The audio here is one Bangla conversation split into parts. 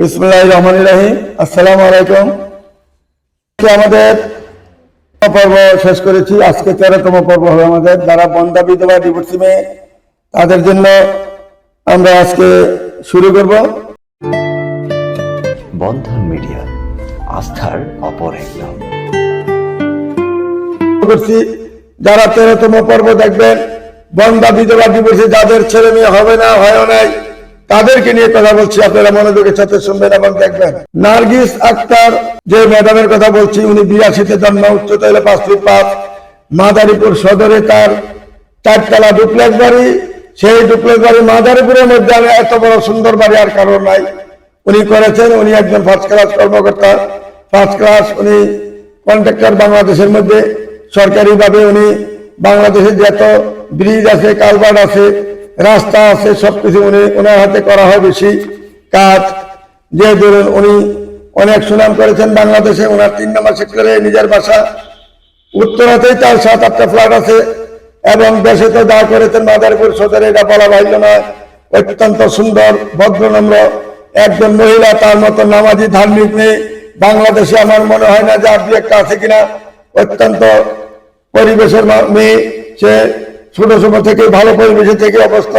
বিসমুল্লাহ রহমান রাহিম। আসসালামু আলাইকুম। আমাদের পর্ব শেষ করেছি। আজকে তেরোতম পর্ব হবে আমাদের। যারা বন্ধা বিধবা ডিভোর্সি মেয়ে তাদের জন্য আমরা আজকে শুরু করব। বন্ধন মিডিয়া আস্থার অপর এক নাম। করছি। যারা তেরোতম পর্ব দেখবেন বন্ধা বিধবা ডিভোর্সি যাদের ছেলে মেয়ে হবে না হয় নাই। তাদেরকে নিয়ে কথা বলছি, আপনারা মনোযোগের সাথে শুনবেন এবং দেখবেন। নার্গিস আক্তার, যে ম্যাডামের কথা বলছি, উনি বিরাশিতে জন্ম উচ্চতা হলো পাঁচ ফিট পাঁচ, মাদারীপুর সদরে তার চারতলা ডুপ্লেক্স বাড়ি। সেই ডুপ্লেক্স বাড়ি মাদারীপুরের মধ্যে আমি এত বড় সুন্দর বাড়ি আর কারণ নাই। উনি করেছেন, উনি একজন ফার্স্ট ক্লাস কর্মকর্তা। ফার্স্ট ক্লাস উনি কন্ট্রাক্টর বাংলাদেশের মধ্যে। সরকারিভাবে উনি বাংলাদেশে যত ব্রিজ আছে কালভার্ট আছে রাস্তা আছে, সবকিছু উনি ওনার হাতে করা হয় বেশি কাজ। যে ধরুন উনি অনেক সুনাম করেছেন বাংলাদেশে, ওনার তিন নম্বর সেক্টরে নিজের বাসা। উত্তরাতেই তার সাত, আটটা ফ্ল্যাট আছে এবং দেশে তো যা করেছেন মাদারপুর সদরে এটা বলা বাহিল নয়। অত্যন্ত সুন্দর ভদ্রনম্র একজন মহিলা, তার মতো নামাজি, ধার্মিক নেই বাংলাদেশে আমার মনে হয় না যে দু একটা আছে কিনা। অত্যন্ত পরিবেশের মেয়ে, সে ছোট সময় থেকে ভালো পরিবেশে থেকে অবস্থ।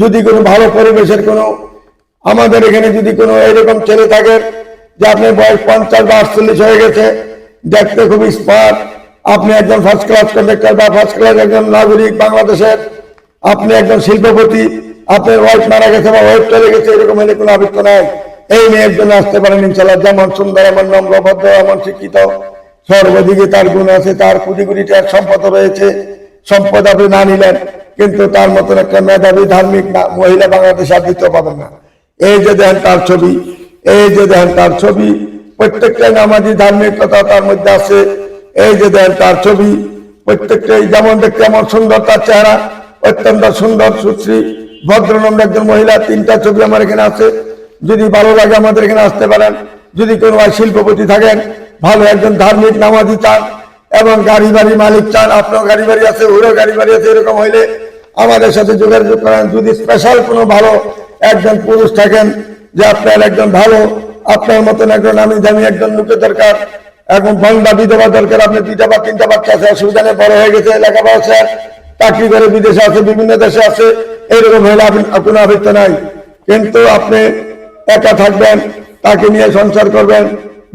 যদি কোনো ভালো পরিবেশের কোনো, আমাদের এখানে যদি কোনো এরকম ছেলে থাকে যে আপনার বয়স পঞ্চাশ বা আটচল্লিশ হয়ে গেছে, দেখতে খুব স্মার্ট আপনি একজন ফার্স্ট ক্লাস কন্ডাক্টর বা ফার্স্ট ক্লাস একজন নাগরিক বাংলাদেশের। আপনি একজন শিল্পপতি, আপনার ওয়াইফ মারা গেছে বা ওয়াইফ চলে গেছে, এরকম হলে কোনো আবৃত্ত নাই। এই মেয়ের জন্য আসতে পারেন ইনশাল্লাহ যেমন সুন্দর, এমন নম্রভদ্র, এমন শিক্ষিত, সর্বদিকে তার গুণ আছে, তার কোটি কোটি সম্পদ রয়েছে। সম্পদ আপনি না নিলেন, কিন্তু তার মতন একটা মেধাবী, ধার্মিক না- মহিলা বাংলাদেশে আর দ্বিতীয় পাবেন না। এই যে দেখেন তার ছবি, এই যে দেখেন তার ছবি প্রত্যেকটাই নামাজি ধার্মিকতা তার মধ্যে আছে। এই যে দেখেন তার ছবি প্রত্যেকটাই যেমন দেখতে এমন সুন্দর তার চেহারা, অত্যন্ত সুন্দর, সুশ্রী ভদ্রনম্র একজন মহিলা, তিনটা ছবি আমার এখানে আছে। যদি ভালো লাগে আমাদের এখানে আসতে পারেন। যদি কোনো শিল্পপতি থাকেন, ভালো একজন ধার্মিক নামাজি চান এবং গাড়ি বাড়ি মালিক চান আপনার গাড়ি বাড়ি আছে, ওরও গাড়ি বাড়ি আছে, এরকম হইলে আমাদের সাথে যোগাযোগ করেন। যদি স্পেশাল কোনো ভালো একজন পুরুষ থাকেন যে আপনার একজন ভালো, আপনার মতন একজন আমি জানি একজন লোকের দরকার এখন বন্ধা বিধবা দরকার, আপনি দুইটা বা তিনটা বাচ্চা আছে, অসুবিধা নেই, বড় হয়ে গেছে, লেখাপড়া শেষ চাকরি করে বিদেশে আছে, বিভিন্ন দেশে আছে এইরকম হলে আপনি কোনো আবৃত্ত নাই। কিন্তু আপনি একা থাকবেন, তাকে নিয়ে সংসার করবেন,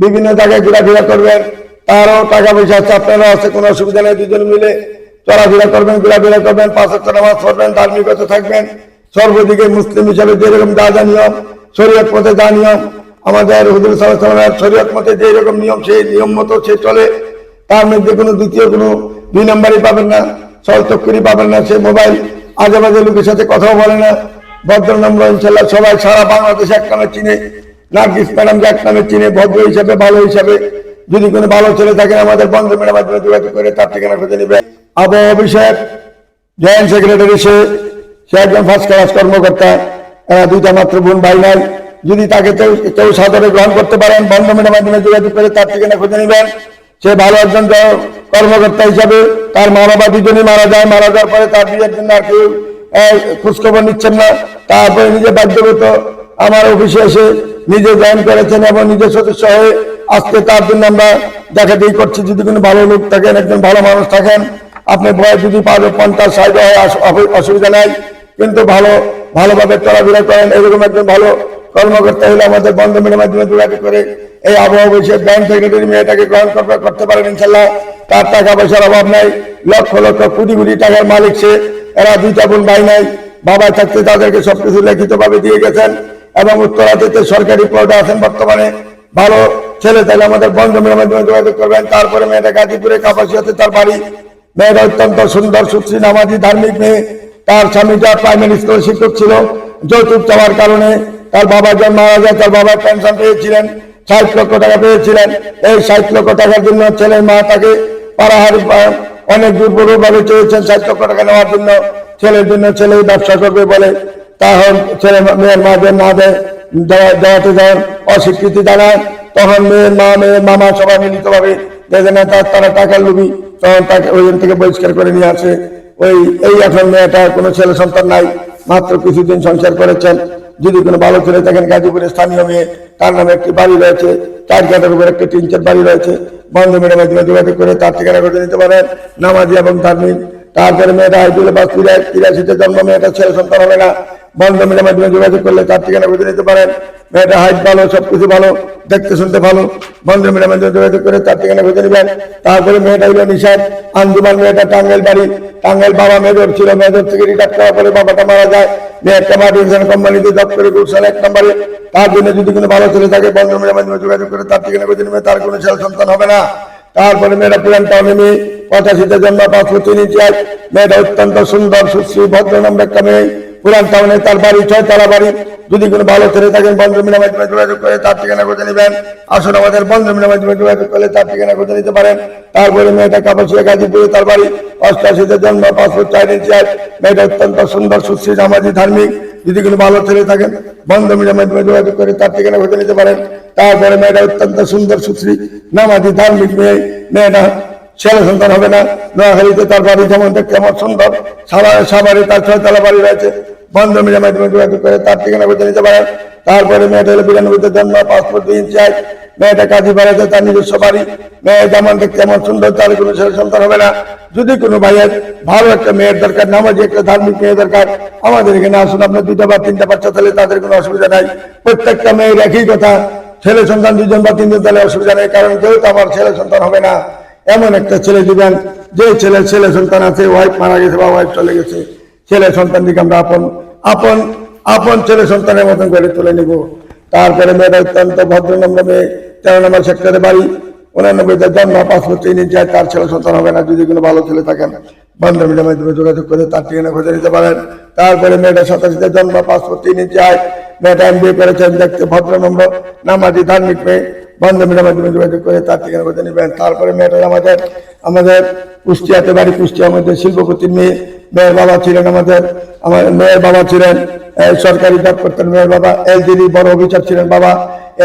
বিভিন্ন জায়গায় ঘোরাফেরা করবেন তারও টাকা পয়সা আছে, আপনারও আছে, কোনো অসুবিধা নেই, দুজন মিলে চলাফেরা করবেন, ঘোরাফেরা করবেন, পাঁচ হাজার নামাজ পড়বেন ধার্মিকতা থাকবেন। সর্বদিকে মুসলিম হিসাবে যেরকম যা যা নিয়ম, শরীয়ত মতে যা নিয়ম, আমাদের হুদুর সাল্লামের শরীয়ত মতে যে রকম নিয়ম, সেই নিয়ম মতো সে চলে। তার মধ্যে কোনো দ্বিতীয় কোনো দুই নম্বরই পাবেন না সলচক্করি পাবেন না, সে মোবাইল আজে বাজে লোকের সাথে কথাও বলে না। ভদ্রনম্র ইনশাল্লাহ সবাই সারা বাংলাদেশে এক নামে চিনে, নার্গিস ম্যাডামকে এক নামে চিনে, ভদ্র হিসাবে, ভালো হিসাবে। যদি কোনো ভালো ছেলে থাকে আমাদের বন্ধ ম্যাডাম মাধ্যমে যোগাযোগ করে তার ঠিকানা খুঁজে নেবে আবহাওয়া অফিসের জয়েন্ট সেক্রেটারি, সে সে একজন ফার্স্ট ক্লাস কর্মকর্তা। এরা দুইটা মাত্র বোন, ভাই নাই যদি তাকে কেউ সাদরে গ্রহণ করতে পারেন, বন্ধ ম্যাডাম মাধ্যমে যোগাযোগ করে তার ঠিকানা খুঁজে নেবেন। সে ভালো একজন কর্মকর্তা হিসাবে তার মা বাবা দুজনই মারা যায়। মারা যাওয়ার পরে তার বিয়ের জন্য আর কেউ খোঁজখবর নিচ্ছেন না। তারপরে নিজে বাধ্যগত। আমার অফিসে এসে নিজে জয়েন করেছেন এবং নিজের সদস্য হয়ে আজকে তার জন্য আমরা দেখাতেই করছি, যদি কোনো ভালো লোক থাকেন, একজন ভালো মানুষ থাকেন, আপনি বয়স যদি পারবে পঞ্চাশ, ষাট, হয় অসুবিধা নাই, কিন্তু ভালো, ভালোভাবে চলাফেরা করেন, এরকম একজন ভালো কর্মকর্তা হলে আমাদের বন্ধ মেয়ের মাধ্যমে যোগাযোগ করে এই আবহাওয়া বসে ব্যাংক সেক্রেটারি মেয়েটাকে গ্রহণ করতে পারেন ইনশাল্লাহ তার টাকা পয়সার অভাব নাই, লক্ষ লক্ষ, কোটি কোটি টাকার মালিক সে। এরা দুইটা বোন ভাই নাই, বাবা থাকতে তাদেরকে সবকিছু লিখিত ভাবে দিয়ে গেছেন এবং উত্তরাদিতে সরকারি পদে আছেন বর্তমানে। ভালো ছেলে, তাহলে আমাদের বন্ধ মেয়ের মাধ্যমে যোগাযোগ করবেন। তারপরে মেয়েটা গাজীপুরে কাপাসিয়াতে তার বাড়ি। মেয়েটা অত্যন্ত সুন্দর সুশ্রী নামাজি, ধার্মিক মেয়ে। তার স্বামীটা প্রাইমারি স্কুলের শিক্ষক ছিল, যৌতুক চাওয়ার কারণে তার বাবা যখন মারা যায়, তার বাবা পেনশন পেয়েছিলেন, ষাট লক্ষ টাকা পেয়েছিলেন। এই ষাট লক্ষ টাকার জন্য ছেলের মা তাকে পাড়াহার অনেক দুর্বল ভাবে চেয়েছেন ষাট লক্ষ টাকা নেওয়ার জন্য ছেলের জন্য ছেলে ব্যবসা করবে বলে তখন ছেলে মেয়ের মা না দেয়, দেওয়া- দেওয়াতে যান, অস্বীকৃতি জানান তখন মেয়ে, মা, মেয়ে, মামা সবাই মিলিত ভাবে না তার তারা টাকার লুবি, তখন তাকে ওইখান থেকে বহিষ্কার করে নিয়ে আসে। ওই, এই এখন মেয়েটার কোনো ছেলে সন্তান নাই, মাত্র কিছুদিন সংসার করেছেন। যদি কোনো ভালো ছেলে থাকেন, গাজীপুরের স্থানীয় মেয়ে, তার নামে একটি বাড়ি রয়েছে, চার কাটার উপর একটি টিনচের বাড়ি রয়েছে। বন্ধ মেয়ের যোগাযোগ করে তার ঠিকানা করে নিতে পারেন, নামাজি এবং ধার্মিক তারপরে মেয়েটা আইডুল বা তিরাশিতে জন্ম মেয়েটা ছেলে সন্তান হবে না। বন্ধ মেয়ের মাধ্যমে যোগাযোগ করলে তার ঠিকানা করে নিতে পারেন। মেয়েটা হাইট ভালো, সবকিছু ভালো, দেখতে শুনতে ভালো। বন্ধ মেয়ের মাধ্যমে যোগাযোগ করে তার ঠিকানা খুঁজে নেবেন। তারপরে মেয়েটা হলো নিষাদ। আঞ্জুমান মেয়েটা টাঙ্গাইল বাড়ি টাঙ্গাইল বাবা মেজর ছিল। মেজর থেকে রিটায়ার করার পরে বাবাটা মারা যায়। মেয়ে একটা মার্টিনসন কোম্পানিতে জব করে গুলশান এক নম্বরে। তার জন্য যদি কোনো ভালো ছেলে থাকে, বন্ধ মেয়ের মাধ্যমে যোগাযোগ করে তার ঠিকানা খুঁজে নেবে। তার কোনো ছেলে সন্তান হবে না। তারপরে মেয়েটা পুরান টাউনে মেয়ে পঁচাশিতে জন্ম পাঁচ ফুট তিন ইঞ্চি মেয়েটা অত্যন্ত সুন্দর, সুশ্রী, ভদ্র নম্বর একটা মেয়ে। পুরান টাউনে তার বাড়ি, ছয় তালা বাড়ি। যদি কোনো ভালো ছেলে থাকেন বন্ধমিনের মাধ্যমে যোগাযোগ করে তার ঠিকানা খুঁজে নেবেন। আসুন আমাদের বন্ধমিনের মাধ্যমে যোগাযোগ করলে তার ঠিকানা খুঁজে নিতে পারেন। তারপরে মেয়েটা কাপাসিয়া, গাজীপুরে তার বাড়ি। অষ্টাশিতে জন্ম ফুট চার ইঞ্চি হাইট। মেয়েটা অত্যন্ত সুন্দর, সুশ্রী, সামাজিক, ধার্মিক। যদি কোনো ভালো ছেলে থাকেন বন্ধমিনের মাধ্যমে যোগাযোগ করে তার ঠিকানা খুঁজে নিতে পারেন। তারপরে মেয়েটা অত্যন্ত সুন্দর, সুশ্রী, নামাজি, ধার্মিক মেয়ে। মেয়েটা ছেলে সন্তান হবে না। নোয়াখালীতে তার বাড়ি যেমন দেখতে সুন্দর। সাভারে সাভারে তার ছয়তলা বাড়ি রয়েছে। বন্ধ মিলের মাধ্যমে করে তার ঠিকানা খুঁজে নিতে পারেন। তারপরে মেয়েটা হলো বিরানব্বইতে জন্ম পাসপোর্ট দুই ইঞ্চি। মেয়েটা কাজী বাড়াতে তার নিজস্ব বাড়ি। মেয়ে যেমন দেখতে আমার সুন্দর, তার কোনো ছেলে সন্তান হবে না। যদি কোনো ভাইয়ের ভালো একটা মেয়ের দরকার, নামাজি একটা ধার্মিক মেয়ের দরকার, আমাদের এখানে আসুন, আপনার দুইটা বা তিনটা বাচ্চা তাহলে তাদের কোনো অসুবিধা নাই। প্রত্যেকটা মেয়ের একই কথা, ছেলে সন্তান দুজন বা তিনজন তাহলে অসুবিধা নেই, কারণ যেহেতু আমার ছেলে সন্তান হবে না এমন একটা ছেলে দিবেন যে ছেলে ছেলে সন্তান আছে ওয়াইফ মারা গেছে বা ওয়াইফ চলে গেছে, ছেলে সন্তান দিকে আমরা আপন আপন আপন ছেলে সন্তানের মতন করে তুলে নিব। তারপরে মেয়েরা অত্যন্ত ভদ্রনম্র মেয়ে তেরো নম্বর সেক্টরে বাড়ি, উনানব্বইতে জন্ম পাসপোর্ট নিয়ে যায় তার ছেলে সন্তান হবে না, যদি কোনো ভালো ছেলে থাকেন বান্ধবীদের মাধ্যমে যোগাযোগ করে তার ঠিকানা খুঁজে নিতে পারেন। তারপরে মেয়েটা সাতাশিতে জন্ম পাসপোর্ট তিন হয় মেয়েটা এম বিয়ে করেছেন দেখতে ভদ্র ভদ্রনম্র নামাজি, ধার্মিক মেয়ে। বান্ধবীদের মাধ্যমে যোগাযোগ করে তার ঠিকানা খুঁজে নেবেন। তারপরে মেয়েটা আমাদের আমাদের কুষ্টিয়াতে বাড়ি কুষ্টিয়ার মধ্যে শিল্পপতির মেয়ে, মেয়ের বাবা ছিলেন আমাদের, আমার মেয়ের বাবা ছিলেন সরকারি জব করতেন মেয়ের বাবা। এলজিডি বড় অফিসার ছিলেন বাবা।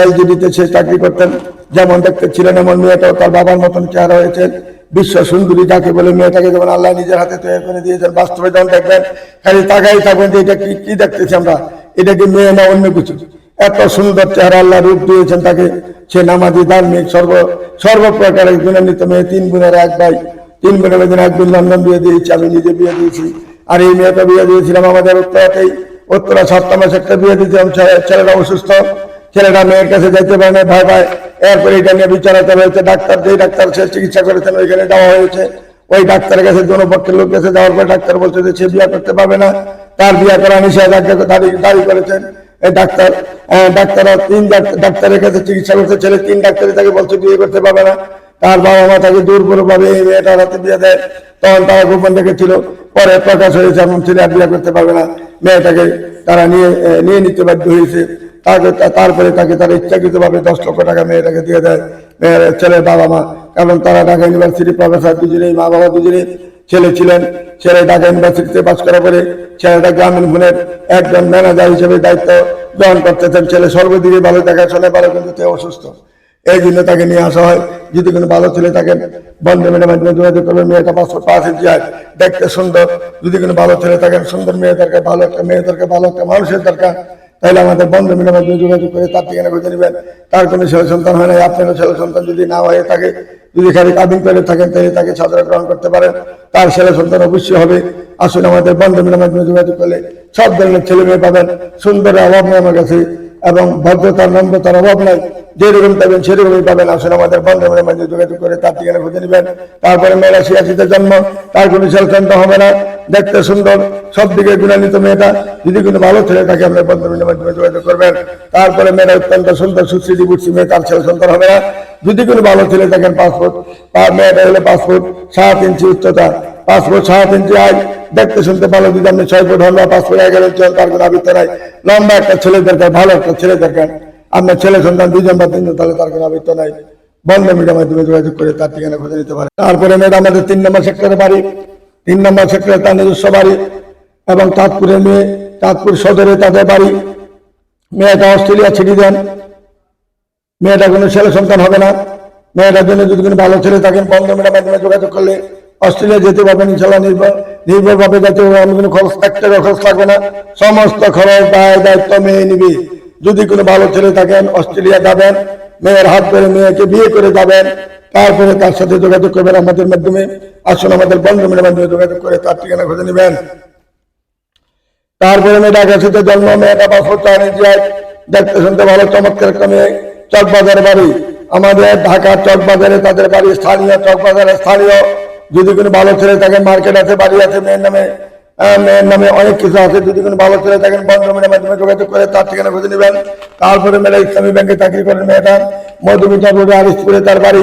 এলজিডিতে সে চাকরি করতেন। যেমন দেখতে ছিলেন এমন মেয়েটাও তার বাবার মতন চেহারা হয়েছে। বিশ্ব সুন্দরী যাকে বলে মেয়েটাকে যেমন আল্লাহ নিজের হাতে তৈরি করে দিয়েছেন, বাস্তবে যখন দেখবেন, খালি তাকাই থাকবেন যে এটা কি কি দেখতেছি আমরা। এটা কি মেয়ে না অন্য কিছু? এত সুন্দর চেহারা আল্লাহ রূপ দিয়েছেন তাকে। সে নামাজি, ধার্মিক, সর্ব, সর্বপ্রকার গুণান্বিত মেয়ে, তিন গুণের এক ভাই। তিন বোনের মধ্যে একদিন লন্ডন বিয়ে দিয়েছি, আমি নিজে বিয়ে দিয়েছি। আর এই মেয়েটা বিয়ে দিয়েছিলাম আমাদের উত্তরাতেই। উত্তরা সাতটা মাস একটা বিয়ে দিয়েছিলাম, ছেলেটা অসুস্থ। ছেলেটা মেয়ের কাছে যাইতে পারে না ভয় পায়। এরপরে এটা নিয়ে বিচারাতে হয়েছে ডাক্তার যেই ডাক্তার সে চিকিৎসা করেছেন ওইখানে যাওয়া হয়েছে। ওই ডাক্তারের কাছে দোনো পক্ষের লোক কাছে যাওয়ার পর ডাক্তার বলছে যে সে বিয়ে করতে পারবে না। তার বিয়ে করা নিষেধাজ্ঞা দাঁড়ি দাঁড়ি করেছেন। এই ডাক্তার আহ, ডাক্তাররা তিন ডাক- ডাক্তারের কাছে চিকিৎসা করছে ছেলে তিন ডাক্তারই তাকে বলছে বিয়ে করতে পারবে না। তার বাবা মা তাকে দূর করে ভাবে এই মেয়েটার হাতে বিয়ে দেয়। তখন তারা গোপন রেখেছিল পরে প্রকাশ হয়েছে এমন ছেলে আর বিয়ে করতে পারবে না। মেয়েটাকে তারা নিয়ে নিয়ে নিতে বাধ্য হয়েছে। তারপরে তাকে তারা ইচ্ছাকৃত ভাবে দশ লক্ষ টাকা মেয়েটাকে দিয়ে দেয়। মেয়ের ছেলের বাবা মা কারণ তারা ঢাকা ইউনিভার্সিটি প্রফেসর দুজনেই, মা বাবা দুজনেই ছেলে ছিলেন। ছেলে ঢাকা ইউনিভার্সিটিতে পাশ করার পরে ছেলেটা গ্রামীণ ফোনের একজন ম্যানেজার হিসেবে দায়িত্ব গ্রহণ করতেছেন। ছেলে সর্বদিকে ভালো দেখাশোনায় ভালো কিন্তু সে অসুস্থ। এই জন্য তাকে নিয়ে আসা হয়। যদি কোনো ভালো ছেলে থাকেন বন্ধমের মাধ্যমে যোগাযোগ করবে। মেয়েটা পাঁচশো পাঁচ ইঞ্চি হয় দেখতে সুন্দর। যদি কোনো ভালো ছেলে থাকেন সুন্দর মেয়ে দরকার, ভালো একটা মেয়ে দরকার, ভালো একটা মানুষের দরকার তাহলে আমাদের বন্ধু মিলে যোগাযোগ করে তার ঠিকানা খুঁজে নেবেন। তার কোনো ছেলে সন্তান হয় না আপনারও ছেলে সন্তান যদি না হয়ে থাকে, যদি খালি কাবিন করে থাকেন, তাহলে তাকে সাদরে গ্রহণ করতে পারেন। তার ছেলে সন্তান অবশ্যই হবে। আসলে আমাদের বন্ধু মিলে যোগাযোগ করলে সব ধরনের ছেলে মেয়ে পাবেন। সুন্দর অভাব আমার কাছে। এবং ভদ্রতার নম্রতার অভাব নাই। যেরকম পাবেন সেরকমই পাবেন। আসুন আমাদের বন্ধমের মাঝে যোগাযোগ করে তার ঠিকানা খুঁজে নেবেন। তারপরে মেয়েরা ছিয়াশিতে জন্ম। তার কোনো ছেলকান্ত হবে না। দেখতে সুন্দর। সব দিকে গুণান্বিত মেয়েটা। যদি কোনো ভালো ছেলে থাকে, আপনার বন্ধমের মাধ্যমে যোগাযোগ করবেন। তারপরে মেয়েরা অত্যন্ত সুন্দর, সুশ্রী বুঝছি মেয়ে। তার ছেলে হবে না। যদি কোনো ভালো ছেলে থাকেন, পাসপোর্ট। মেয়েটা হলে পাসপোর্ট সাত ইঞ্চি উচ্চতা। পাসপোর্ট সাত ইঞ্চি আয় দেখতে শুনতে ভালো যদি আপনি ছয় ফুট হন বা পাসপোর্ট এগারো ইঞ্চি তার কোনো আবৃত্ত নাই লম্বা একটা ছেলে দরকার, ভালো একটা ছেলে দরকার। আপনার ছেলে সন্তান দুজন বা তিনজন তাহলে তার কোনো আবৃত্ত নাই। বন্ধ মিডিয়ার মাধ্যমে যোগাযোগ করে তার ঠিকানা খুঁজে নিতে পারে। তারপরে মেয়েটা আমাদের তিন নম্বর সেক্টরে বাড়ি। তিন নম্বর সেক্টরে তার নিজস্ব বাড়ি এবং তাঁতপুরের মেয়ে তাঁতপুর সদরে তাদের বাড়ি। মেয়েটা অস্ট্রেলিয়া ছিটি দেন। মেয়েটা কোনো ছেলে সন্তান হবে না। মেয়েটার জন্য যদি কোনো ভালো ছেলে থাকেন, বন্ধ মেয়েটার মাধ্যমে যোগাযোগ করলে অস্ট্রেলিয়া যেতে পারবেন ইনশাল্লাহ নির্ভর, নির্ভরভাবে যাতে আমি কোনো খরচ এক টাকা খরচ লাগবে না। সমস্ত খরচ দায় দায়িত্ব মেয়ে নিবি। যদি কোনো ভালো ছেলে থাকেন, অস্ট্রেলিয়া যাবেন, মেয়ের হাত ধরে মেয়েকে বিয়ে করে যাবেন, তারপরে তার সাথে যোগাযোগ করবেন আমাদের মাধ্যমে। আসুন আমাদের বন্ধুমের মাধ্যমে যোগাযোগ করে তার ঠিকানা খুঁজে নেবেন। তারপরে মেয়েটা গেছে জন্ম, মেয়েটা পাসপোর্ট চায়নি যায় দেখতে শুনতে ভালো, চমৎকার একটা মেয়ে। চকবাজার বাড়ি। আমাদের ঢাকা চকবাজারে তাদের বাড়ি স্থানীয়, চকবাজারে স্থানীয়। যদি কোনো ভালো ছেলে থাকেন মার্কেট আছে, বাড়ি আছে, মেয়ের নামে মেয়ের নামে অনেক কিছু আছে, যদি কোনো ভালো ছেলে থাকেন বন্ধমের মাধ্যমে যোগাযোগ করে, তার ঠিকানা খুঁজে নেবেন। তারপরে মেয়েরা ইসলামী ব্যাংকে চাকরি করেন, মেয়েটা মধুমিতা রোডে আরিসপুরে তার বাড়ি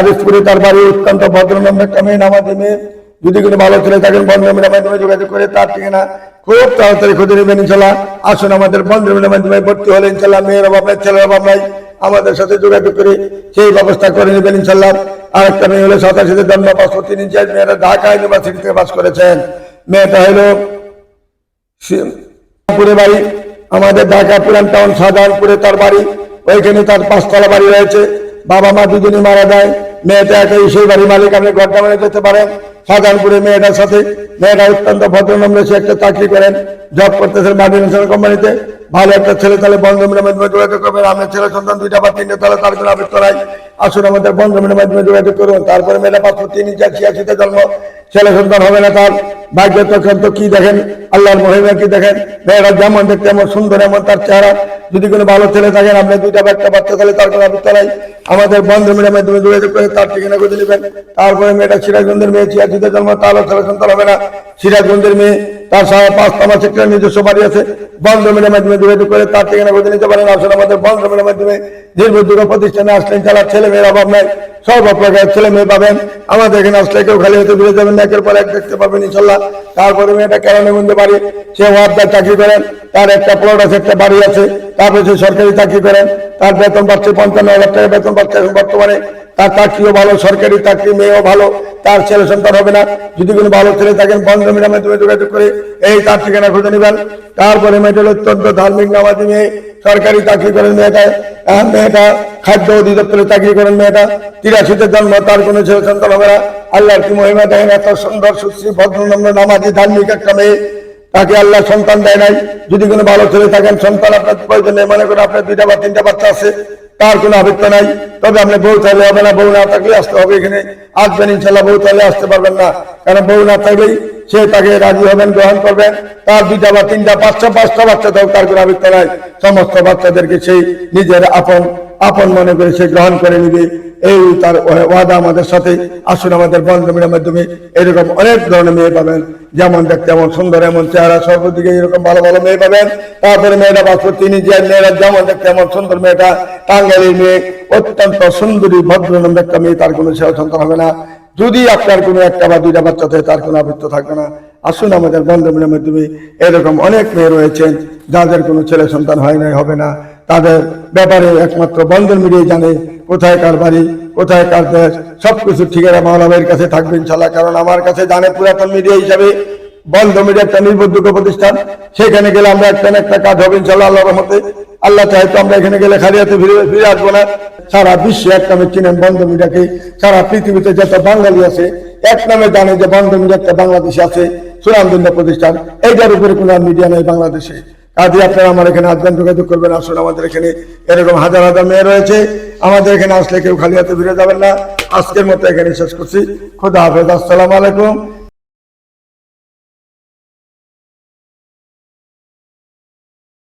আরিসপুরে তার বাড়ি, অত্যন্ত ভদ্রনম্র একটা মেয়ে নামাজে মেয়ে। যদি কোনো ভালো ছেলে থাকেন বন্ধমের মাধ্যমে যোগাযোগ করে, তার ঠিকানা খুব তাড়াতাড়ি খুঁজে নেবেন ইনশাল্লাহ আসুন আমাদের বন্ধমের মাধ্যমে ভর্তি হলে ইনশাল্লাহ মেয়ের অভাব নাই, ছেলের অভাব নাই। আমাদের সাথে যোগাযোগ করে সেই ব্যবস্থা করে নেবেন ইনশাল্লাহ আর একটা মেয়ে হলো সাতাশিতে জন্ম পাসপোর্ট তিন ইঞ্চার মেয়েরা ঢাকা ইউনিভার্সিটি থেকে পাস করেছেন। মেয়েটা হলো পুরে বাড়ি, আমাদের ঢাকা পুরান টাউন শাহজাহানপুরে তার বাড়ি, ওইখানে তার পাঁচতলা বাড়ি রয়েছে। বাবা মা দুজনে মারা যায়। মেয়েটা একাই সেই বাড়ির মালিক, আপনি ঘরটা মানে যেতে পারেন। শাহজাহানপুরে মেয়েটার সাথে, মেয়েটা অত্যন্ত ভদ্রনম্র, সে একটা চাকরি করেন জব করতেছেন মাল্টিনেশনাল কোম্পানিতে। ভালো একটা ছেলে, তাহলে বন্ধুমের মাধ্যমে যোগাযোগ করবেন। আপনার ছেলে সন্তান দুইটা বা তিনটা, তাহলে তার জন্য আবৃত্ত নাই। আসুন আমাদের বন্ধুমের মাধ্যমে যোগাযোগ করুন। তারপরে মেয়েটা পাসপোর্ট তিন চার ছিয়াশিতে জন্ম। ছেলে সন্তান হবে না তার। ভাগ্য তখন তো কি দেখেন? আল্লাহর মহিমা কি দেখেন? মেয়েরা যেমন দেখতে এমন সুন্দর, এমন তার চেহারা। যদি কোনো ভালো ছেলে থাকেন, আপনি দুইটা বা একটা বাচ্চা, তাহলে তার কোনো আবৃত্ত নাই। আমাদের বন্ধু মেয়ের মাধ্যমে যোগাযোগ করে তার ঠিকানা খুঁজে নেবেন। তারপরে মেয়েটা সিরাজগঞ্জের মেয়ে, ছিয়াশিতে জন্ম। তাহলে ছেলে সন্তান হবে না। সিরাজগঞ্জের মেয়ে তার সাড়ে পাঁচটা মাসে একটা নিজস্ব বাড়ি আছে বন্ধ মেয়ের মাধ্যমে যোগাযোগ করে, তার ঠিকানা খুঁজে নিতে পারেন আসলে আমাদের বন্ধ মেয়ের মাধ্যমে নির্ভরযোগ্য প্রতিষ্ঠানে আসলেন চালা ছেলে মেয়ের অভাব নাই সব প্রকার ছেলে মেয়ে পাবেন। আমাদের এখানে আসলে কেউ খালি হতে ফিরে যাবেন একের পর এক দেখতে পাবেন ইনশাল্লাহ। তারপরে মেয়েটা কেরানের মধ্যে পারি সে ওয়ার্ডার চাকরি করেন, তার একটা প্লট আছে, একটা বাড়ি আছে, তারপরে সে সরকারি চাকরি করেন। তার বেতন পাচ্ছে পঞ্চান্ন হাজার টাকা, বেতন পাচ্ছে এখন বর্তমানে। তার চাকরিও ভালো, সরকারি চাকরি মেয়েও ভালো। তার ছেলে সন্তান হবে না। যদি কোনো ভালো ছেলে থাকেন, বন্ধ মিডিয়ার মাধ্যমে যোগাযোগ করে এই তার ঠিকানা খুঁজে নেবেন। তারপরে মেয়েটা অত্যন্ত ধার্মিক নামাজি মেয়ে। সরকারি চাকরি করেন মেয়েটা। মেয়েটা খাদ্য অধিদপ্তরে চাকরি করেন মেয়েটা। তিরাশিতে জন্ম, তার কোনো ছেলে সন্তান হবে না। আল্লাহর কি মহিমা দেখেন এত সুন্দর, সুশ্রী, ভদ্রনম্র, নামাজি, ধার্মিক একটা মেয়ে। তাকে আল্লাহ সন্তান দেয় নাই। যদি কোনো ভালো ছেলে থাকেন, সন্তান আপনার প্রয়োজন নেই। মনে করেন আপনার দুইটা বা তিনটা বাচ্চা আছে, তার কোনো আবৃত্ত নাই। তবে আপনি বউ চাইলে হবে না, বউ না থাকলে আসতে হবে এখানে। আসবেন ইনশাল্লাহ বউ চাইলে আসতে পারবেন না। কারণ বউ না থাকলেই সে তাকে রাজি হবেন গ্রহণ করবেন তার দুইটা বা তিনটা, পাঁচটা পাঁচটা বাচ্চা থাক তার কোনো আবৃত্ত নাই। সমস্ত বাচ্চাদেরকে সেই নিজের আপন আপন মনে করে সে গ্রহণ করে নিবে। এই তার ওয়াদা আমাদের সাথে। আসুন আমাদের বন্ধমের মাধ্যমে এরকম অনেক ধরনের মেয়ে পাবেন। যেমন দেখতে এমন সুন্দর, এমন চেহারা, সর্বদিকে এরকম ভালো ভালো মেয়ে পাবেন। তারপরে মেয়েটা বাসপুর তিনি যে মেয়েরা যেমন দেখতে এমন সুন্দর মেয়েটা টাঙ্গাইলের মেয়ে, অত্যন্ত সুন্দরী ভদ্রনন্দ একটা মেয়ে, তার কোনো ছেলে সন্তান হবে না। যদি আপনার কোনো একটা বা দুইটা বাচ্চা থাকে, তার কোনো আবৃত্ত থাকবে না। আসুন আমাদের বন্ধমের মাধ্যমে এরকম অনেক মেয়ে রয়েছেন, যাদের কোনো ছেলে সন্তান হয় নাই, হবে না। তাদের ব্যাপারে একমাত্র বন্ধন মিলিয়ে জানে, কোথায় কার বাড়ি কোথায় কার দেশ সবকিছু ঠিকানা মাওলামের কাছে থাকবে ইনশাল্লাহ কারণ আমার কাছে জানে পুরাতন মিডিয়া হিসাবে বন্ধ মিডিয়া একটা নির্ভরযোগ্য প্রতিষ্ঠান। সেখানে গেলে আমরা একটা না একটা কাজ হবে ইনশাল্লাহ আল্লাহর রহমতে। আল্লাহ চাই তো আমরা এখানে গেলে খালিয়াতে ফিরে ফিরে আসব না। সারা বিশ্বে এক নামে চিনেন বন্ধ মিডিয়াকে সারা পৃথিবীতে যত বাঙালি আছে, এক নামে জানে যে বন্ধ মিডিয়া একটা বাংলাদেশে আছে সুনামদন্ড প্রতিষ্ঠান। এইটার উপরে কোনো মিডিয়া নেই বাংলাদেশে। কাজে আপনারা আমার এখানে আসবেন, যোগাযোগ করবেন, আসুন আমাদের এখানে। এরকম হাজার হাজার মেয়ে রয়েছে। আমাদের এখানে আসলে কেউ খালি হাতে ফিরে যাবেন না। আজকের মতো এখানে শেষ করছি। খোদা হাফেজ, আসসালামু আলাইকুম।